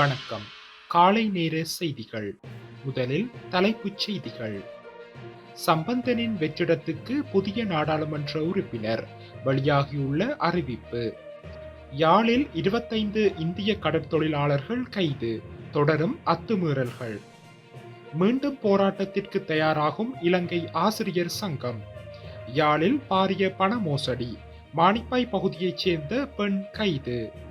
வணக்கம். காலை நேர செய்திகள். முதலில் தலைப்புச் செய்திகள். சம்பந்தனின் வெற்றிடத்துக்கு புதிய நாடாளுமன்ற உறுப்பினர் வெளியாகியுள்ள அறிவிப்பு. யாழில் இருபத்தைந்து இந்திய கடற்தொழிலாளர்கள் கைது. தொடரும் அத்துமீறல்கள். மீண்டும் போராட்டத்திற்கு தயாராகும் இலங்கை ஆசிரியர் சங்கம். யாழில் பாரிய பண மோசடி. மானிப்பாய் பகுதியைச் சேர்ந்த பெண் கைது.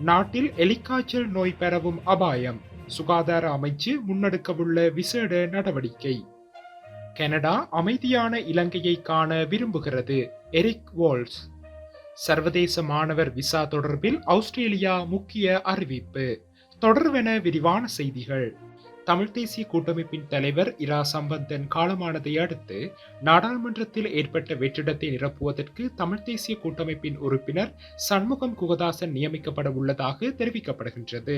நாட்டில் எலிக்காய்ச்சல் நோய் பரவும் அபாயம். சுகாதார அமைச்சு முன்னெடுக்கவுள்ள விசேட நடவடிக்கை. கனடா அமைதியான இலங்கையை காண விரும்புகிறது. Eric Walsh. சர்வதேச மாணவர் விசா தொடர்பில் ஆஸ்திரேலியா முக்கிய அறிவிப்பு. தொடர்வென விரிவான செய்திகள். தமிழ் தேசிய கூட்டமைப்பின் தலைவர் இரா சம்பந்தன் காலமானதை அடுத்து நாடாளுமன்றத்தில் ஏற்பட்ட வெற்றிடத்தை நிரப்புவதற்கு தமிழ் தேசிய கூட்டமைப்பின் உறுப்பினர் சண்முகம் குகதாசன் நியமிக்கப்பட உள்ளதாக தெரிவிக்கப்படுகின்றது.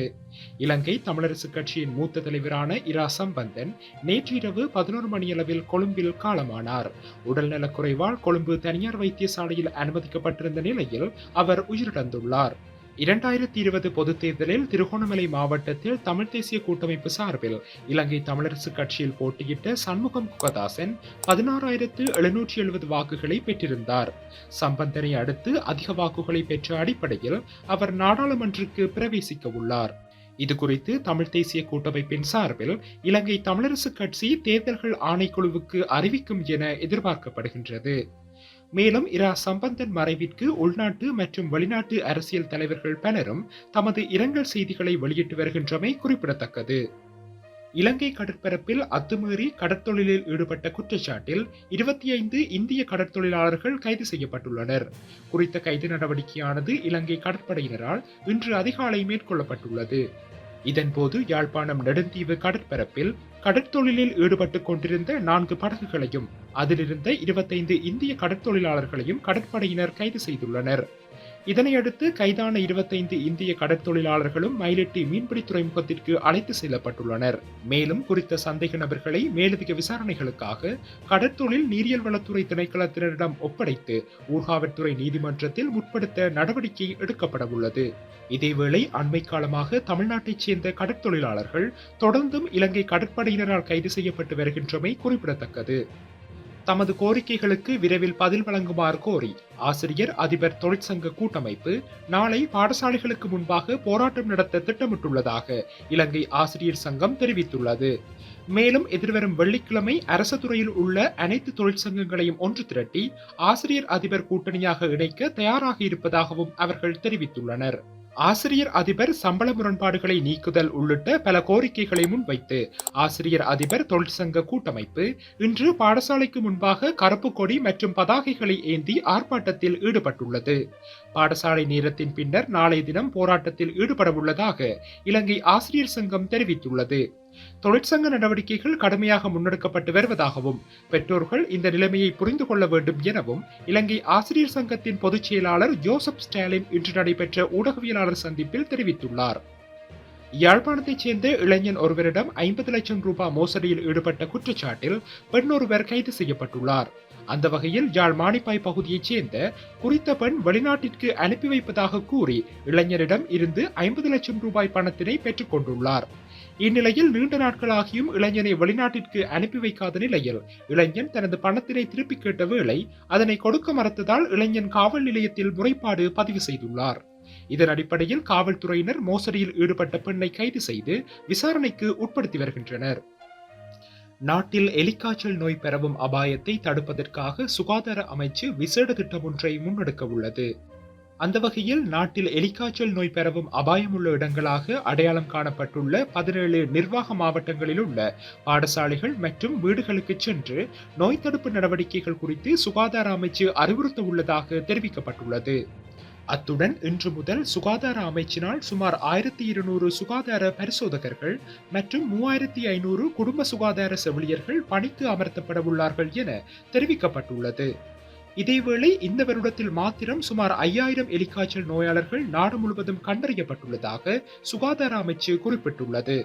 இலங்கை தமிழரசு கட்சியின் மூத்த தலைவரான இரா சம்பந்தன் நேற்றிரவு பதினோரு மணியளவில் கொழும்பில் காலமானார். உடல்நலக் குறைவால் கொழும்பு தனியார் வைத்தியசாலையில் அனுமதிக்கப்பட்டிருந்த நிலையில் அவர் உயிரிழந்துள்ளார். இரண்டாயிரத்தி இருபது பொதுத் தேர்தலில் திருகோணமலை மாவட்டத்தில் தமிழ் தேசிய கூட்டமைப்பு சார்பில் இலங்கை தமிழரசு கட்சியில் போட்டியிட்ட சண்முகம் குகதாசன் பதினாறாயிரத்து எழுநூற்றி எழுபது வாக்குகளை பெற்றிருந்தார். சம்பந்தனை அடுத்து அதிக வாக்குகளை பெற்ற அடிப்படையில் அவர் நாடாளுமன்றக்கு பிரவேசிக்க உள்ளார். இது குறித்து தமிழ் தேசிய கூட்டமைப்பின் சார்பில் இலங்கை தமிழரசு கட்சி தேர்தல்கள் ஆணைக்குழுவுக்கு அறிவிக்கும் என எதிர்பார்க்கப்படுகின்றது. மேலும் இரா சம்பந்தன் மறைவிற்கு உள்நாட்டு மற்றும் வெளிநாட்டு அரசியல் தலைவர்கள் பலரும் தமது இரங்கல் செய்திகளை வெளியிட்டு வருகின்றமை குறிப்பிடத்தக்கது. இலங்கை கடற்பரப்பில் அத்துமீறி கடற்தொழிலில் ஈடுபட்ட குற்றச்சாட்டில் இருபத்தி ஐந்து இந்திய கடற்தொழிலாளர்கள் கைது செய்யப்பட்டுள்ளனர். குறித்த கைது நடவடிக்கையானது இலங்கை கடற்படையினரால் இன்று அதிகாலை மேற்கொள்ளப்பட்டுள்ளது. இதன்போது யாழ்ப்பாணம் நெடுந்தீவு கடற்பரப்பில் கடற்தொழிலில் ஈடுபட்டுக் கொண்டிருந்த நான்கு படகுகளையும் அதிலிருந்த இருபத்தைந்து இந்திய கடற்தொழிலாளர்களையும் கடற்படையினர் கைது செய்துள்ளனர். இதனையடுத்து கைதான இருபத்தைந்து இந்திய கடற்தொழிலாளர்களும் மயிலிட்டி மீன்பிடி துறைமுகத்திற்கு அழைத்து செல்லப்பட்டுள்ளனர். மேலும் குறித்த சந்தேக நபர்களை மேலதிக விசாரணைகளுக்காக கடற்தொழில் நீரியல் வளத்துறை திணைக்களத்தினரிடம் ஒப்படைத்து ஊர்காவற்துறை நீதிமன்றத்தில் முற்படுத்த நடவடிக்கை எடுக்கப்பட உள்ளது. இதேவேளை அண்மை காலமாக தமிழ்நாட்டைச் சேர்ந்த கடற்தொழிலாளர்கள் தொடர்ந்தும் இலங்கை கடற்படையினரால் கைது செய்யப்பட்டு வருகின்றமை குறிப்பிடத்தக்கது. தமது கோரிக்கைகளுக்கு விரைவில் பதில் வழங்குமாறு கோரி ஆசிரியர் அதிபர் தொழிற்சங்க கூட்டமைப்பு நாளை பாடசாலைகளுக்கு முன்பாக போராட்டம் நடத்த திட்டமிட்டுள்ளதாக இலங்கை ஆசிரியர் சங்கம் தெரிவித்துள்ளது. மேலும் எதிர்வரும் வெள்ளிக்கிழமை அரசு துறையில் உள்ள அனைத்து தொழிற்சங்கங்களையும் ஒன்று திரட்டி ஆசிரியர் அதிபர் கூட்டணியாக இணைக்க தயாராக இருப்பதாகவும் அவர்கள் தெரிவித்துள்ளனர். ஆசிரியர் அதிபர் சம்பள முரண்பாடுகளை நீக்குதல் உள்ளிட்ட பல கோரிக்கைகளை முன்வைத்து ஆசிரியர் அதிபர் தொழிற்சங்க கூட்டமைப்பு இன்று பாடசாலைக்கு முன்பாக கருப்பு கொடி மற்றும் பதாகைகளை ஏந்தி ஆர்ப்பாட்டத்தில் ஈடுபட்டுள்ளது. பாடசாலை நேரத்தின் பின்னர் நாளை தினம் போராட்டத்தில் ஈடுபடவுள்ளதாக இலங்கை ஆசிரியர் சங்கம் தெரிவித்துள்ளது. தொழிற்சங்க நடவடிக்கைகள் கடுமையாக முன்னெடுக்கப்பட்டு வருவதாகவும் பெற்றோர்கள் இந்த நிலைமையை புரிந்து கொள்ள வேண்டும் எனவும் இலங்கை ஆசிரியர் சங்கத்தின் பொதுச் செயலாளர் ஜோசப் ஸ்டாலின் இன்று நடைபெற்ற ஊடகவியலாளர் சந்திப்பில் தெரிவித்துள்ளார். யாழ்ப்பாணத்தைச் சேர்ந்த இளைஞன் ஒருவரிடம் ஐம்பது லட்சம் ரூபாய் மோசடியில் ஈடுபட்ட குற்றச்சாட்டில் பெண் ஒருவர் கைது செய்யப்பட்டுள்ளார். அந்த வகையில் யாழ் மானிப்பாய் பகுதியைச் சேர்ந்த குறித்த பெண் வெளிநாட்டிற்கு அனுப்பி வைப்பதாக கூறி இளைஞரிடம் இருந்து ஐம்பது லட்சம் ரூபாய் பணத்தினை பெற்றுக் கொண்டுள்ளார். இந்நிலையில் நீண்ட நாட்களாகியும் இளைஞனை வெளிநாட்டிற்கு அனுப்பி வைக்காத நிலையில் இளைஞன் தனது பணத்தினை திருப்பி கேட்ட வேளை அதனை கொடுக்க மறுத்ததால் இளைஞன் காவல் நிலையத்தில் முறைப்பாடு பதிவு செய்துள்ளார். இதன் அடிப்படையில் காவல்துறையினர் மோசடியில் ஈடுபட்ட பெண்ணை கைது செய்து விசாரணைக்கு உட்படுத்தி வருகின்றனர். நாட்டில் எலிக்காய்ச்சல் நோய் பரவும் அபாயத்தை தடுப்பதற்காக சுகாதார அமைச்சு விசேட திட்டம் ஒன்றை முன்னெடுக்க உள்ளது. அந்த வகையில் நாட்டில் எலிக்காய்ச்சல் நோய் பரவும் அபாயமுள்ள இடங்களாக அடையாளம் காணப்பட்டுள்ள பதினேழு நிர்வாக மாவட்டங்களில் உள்ள பாடசாலைகள் மற்றும் வீடுகளுக்கு சென்று நோய் தடுப்பு நடவடிக்கைகள் குறித்து சுகாதார அமைச்சு அறிவுறுத்த உள்ளதாக தெரிவிக்கப்பட்டுள்ளது. அத்துடன் இன்று முதல் சுகாதார அமைச்சினால் சுமார் ஆயிரத்தி இருநூறு சுகாதார பரிசோதகர்கள் மற்றும் மூவாயிரத்தி ஐநூறு குடும்ப சுகாதார செவிலியர்கள் பணிக்கு அமர்த்தப்பட உள்ளார்கள் என தெரிவிக்கப்பட்டுள்ளது. இதேவேளை இந்த வருடத்தில் மாத்திரம் சுமார் ஐயாயிரம் எலிக்காய்ச்சல் நோயாளர்கள் நாடு முழுவதும் கண்டறியப்பட்டுள்ளதாக சுகாதார அமைச்சு குறிப்பிட்டுள்ளது.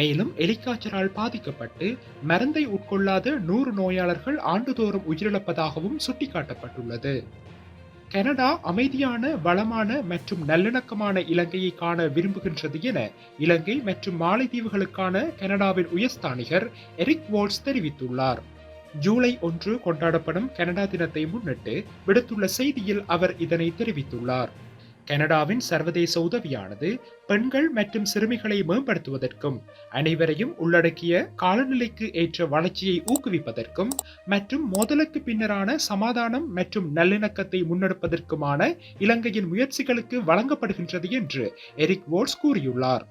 மேலும் எலிக்காய்ச்சலால் பாதிக்கப்பட்டு மருந்தை உட்கொள்ளாத நூறு நோயாளர்கள் ஆண்டுதோறும் உயிரிழப்பதாகவும் சுட்டிக்காட்டப்பட்டுள்ளது. கனடா அமைதியான வளமான மற்றும் நல்லிணக்கமான இலங்கையை காண விரும்புகின்றது என இலங்கை மற்றும் மாலைதீவுகளுக்கான கனடாவின் உயர்ஸ்தானிகர் எரிக் வால்ஸ் தெரிவித்துள்ளார். ஜூலை ஒன்று கொண்டாடப்படும் கனடா தினத்தை முன்னிட்டு விடுத்துள்ள செய்தியில் அவர் இதனை தெரிவித்துள்ளார். கனடாவின் சர்வதேச உதவியானது பெண்கள் மற்றும் சிறுமிகளை மேம்படுத்துவதற்கும் அனைவரையும் உள்ளடக்கிய காலநிலைக்கு ஏற்ற வளர்ச்சியை ஊக்குவிப்பதற்கும் மற்றும் மோதலுக்கு பின்னரான சமாதானம் மற்றும் நல்லிணக்கத்தை முன்னெடுப்பதற்குமான இலங்கையின் முயற்சிகளுக்கு வழங்கப்படுகின்றது என்று எரிக் வோல்ஸ் கூறியுள்ளார்.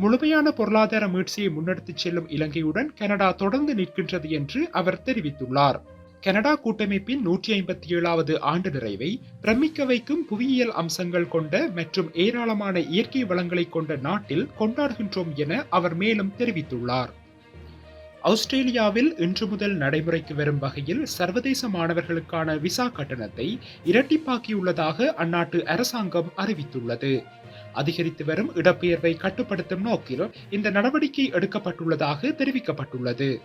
முழுமையான பொருளாதார மீட்சியை முன்னெடுத்துச் செல்லும் இலங்கையுடன் கனடா தொடர்ந்து நிற்கின்றது என்று அவர் தெரிவித்துள்ளார். கனடா கூட்டமைப்பின் நூற்றி ஐம்பத்தி ஏழாவது ஆண்டு நிறைவை பிரமிக்க வைக்கும் புவியியல் அம்சங்கள் கொண்ட மற்றும் ஏராளமான இயற்கை வளங்களை கொண்ட நாட்டில் கொண்டாடுகின்றோம் என அவர் மேலும் தெரிவித்துள்ளார். ஆஸ்திரேலியாவில் இன்று முதல் நடைமுறைக்கு வரும் வகையில் சர்வதேச மாணவர்களுக்கான விசா கட்டணத்தை இரட்டிப்பாக்கியுள்ளதாக அந்நாட்டு அரசாங்கம் அறிவித்துள்ளது. அதிகரித்து வரும் இடப்பெயர்வை கட்டுப்படுத்தும் நோக்கில் இந்த நடவடிக்கை எடுக்கப்பட்டுள்ளதாக தெரிவிக்கப்பட்டுள்ளது.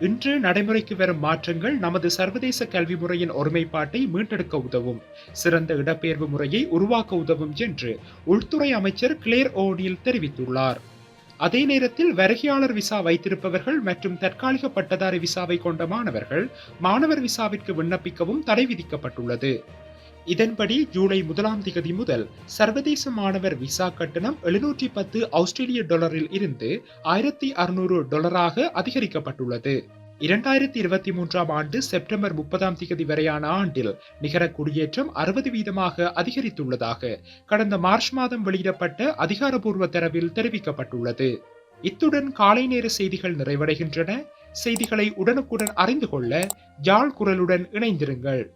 இன்று நடைமுறைக்கு வரும் மாற்றங்கள் நமது சர்வதேச கல்வி முறையின் ஒருமைப்பாட்டை மீட்டெடுக்க உதவும் சிறந்த இடப்பெயர்வு முறையை உருவாக்க உதவும் என்று உள்துறை அமைச்சர் கிளேர் ஓனில் தெரிவித்துள்ளார். அதே நேரத்தில் வருகையாளர் விசா வைத்திருப்பவர்கள் மற்றும் தற்காலிக பட்டதாரி விசாவை கொண்ட மாணவர்கள் மாணவர் விசாவிற்கு விண்ணப்பிக்கவும் தடை விதிக்கப்பட்டுள்ளது. இதன்படி ஜூலை முதலாம் திகதி முதல் சர்வதேச மாணவர் விசா கட்டணம் எழுநூற்றி பத்து ஆஸ்திரேலிய டாலரில் இருந்து ஆயிரத்தி அறுநூறு டாலராக அதிகரிக்கப்பட்டுள்ளது. இரண்டாயிரத்தி இருபத்தி மூன்றாம் ஆண்டு செப்டம்பர் முப்பதாம் திகதி வரையான ஆண்டில் நிகர குடியேற்றம் அறுபது வீதமாக அதிகரித்துள்ளதாக கடந்த மார்ச் மாதம் வெளியிடப்பட்ட அதிகாரப்பூர்வ தரவில் தெரிவிக்கப்பட்டுள்ளது. இத்துடன் காலை நேர செய்திகள் நிறைவடைகின்றன. செய்திகளை உடனுக்குடன் அறிந்து கொள்ள ஜாழ் குரலுடன் இணைந்திருங்கள்.